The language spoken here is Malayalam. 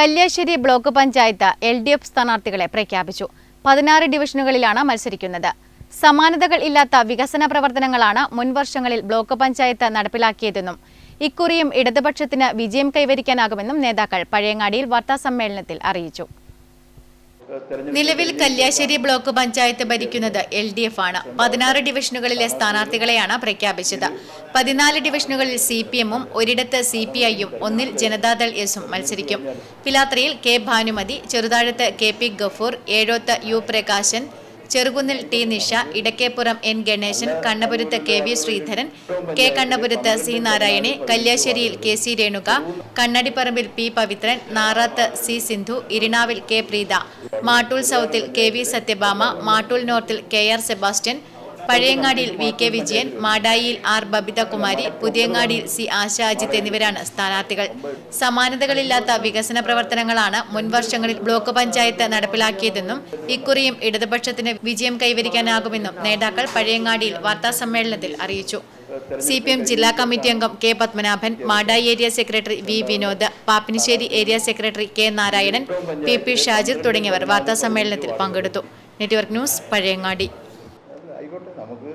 Kalliasseri block panchayat L D F സ്ഥാനാർത്ഥികളെ പ്രഖ്യാപിച്ചു. പതിനാറ് ഡിവിഷനുകളിലാണ് മത്സരിക്കുന്നത്. സമാനതകൾ ഇല്ലാത്ത വികസന പ്രവർത്തനങ്ങളാണ് മുൻവർഷങ്ങളിൽ ബ്ലോക്ക് പഞ്ചായത്ത് നടപ്പിലാക്കിയതെന്നും ഇക്കുറിയും ഇടതുപക്ഷത്തിന് വിജയം കൈവരിക്കാനാകുമെന്നും നേതാക്കൾ പഴയങ്ങാടിയിൽ വാർത്താസമ്മേളനത്തിൽ അറിയിച്ചു. നിലവിൽ കല്യാശ്ശേരി ബ്ലോക്ക് പഞ്ചായത്ത് ഭരിക്കുന്നത് എൽ ഡി എഫ് ആണ്. പതിനാറ് ഡിവിഷനുകളിലെ സ്ഥാനാർത്ഥികളെയാണ് പ്രഖ്യാപിച്ചത്. പതിനാല് ഡിവിഷനുകളിൽ സി പി എമ്മും ഒരിടത്ത് സി പി ഐയും ഒന്നിൽ ജനതാദൾ എസും മത്സരിക്കും. പിലാത്രയിൽ കെ ഭാനുമതി ചെറുതാഴത്ത് കെ പി ഗഫൂർ ഏഴോത്ത് യു പ്രകാശൻ ചെറുകുന്നിൽ ടി നിഷ ഇടക്കേപ്പുറം എൻ ഗണേശൻ കണ്ണപുരത്ത് കെ വി ശ്രീധരൻ കെ കണ്ണപുരത്ത് സി നാരായണി കല്യാശ്ശേരിയിൽ കെ സി രേണുക കണ്ണടിപ്പറമ്പിൽ പി പവിത്രൻ നാറാത്ത് സി സിന്ധു ഇരിണാവിൽ കെ പ്രീത മാട്ടൂൽ സൗത്തിൽ കെ വി സത്യഭാമ മാട്ടൂൽ നോർത്തിൽ കെ ആർ സെബാസ്റ്റ്യൻ പഴയങ്ങാടിയിൽ വി കെ വിജയൻ മാടായിയിൽ ആർ ബബിതകുമാരി പുതിയങ്ങാടിയിൽ സി ആശ അജിത്ത് എന്നിവരാണ് സ്ഥാനാർത്ഥികൾ. സമാനതകളില്ലാത്ത വികസന പ്രവർത്തനങ്ങളാണ് മുൻവർഷങ്ങളിൽ ബ്ലോക്ക് പഞ്ചായത്ത് നടപ്പിലാക്കിയതെന്നും ഇക്കുറിയും ഇടതുപക്ഷത്തിന് വിജയം കൈവരിക്കാനാകുമെന്നും നേതാക്കൾ പഴയങ്ങാടിയിൽ വാർത്താസമ്മേളനത്തിൽ അറിയിച്ചു. സി പി എം ജില്ലാ കമ്മിറ്റി അംഗം K Padmanabhan Madayi area secretary V Vinod Pappinisseri area secretary K Narayanan P P Shajir തുടങ്ങിയവർ വാർത്താസമ്മേളനത്തിൽ പങ്കെടുത്തു. Network news Pazhayangadi. നമുക്ക്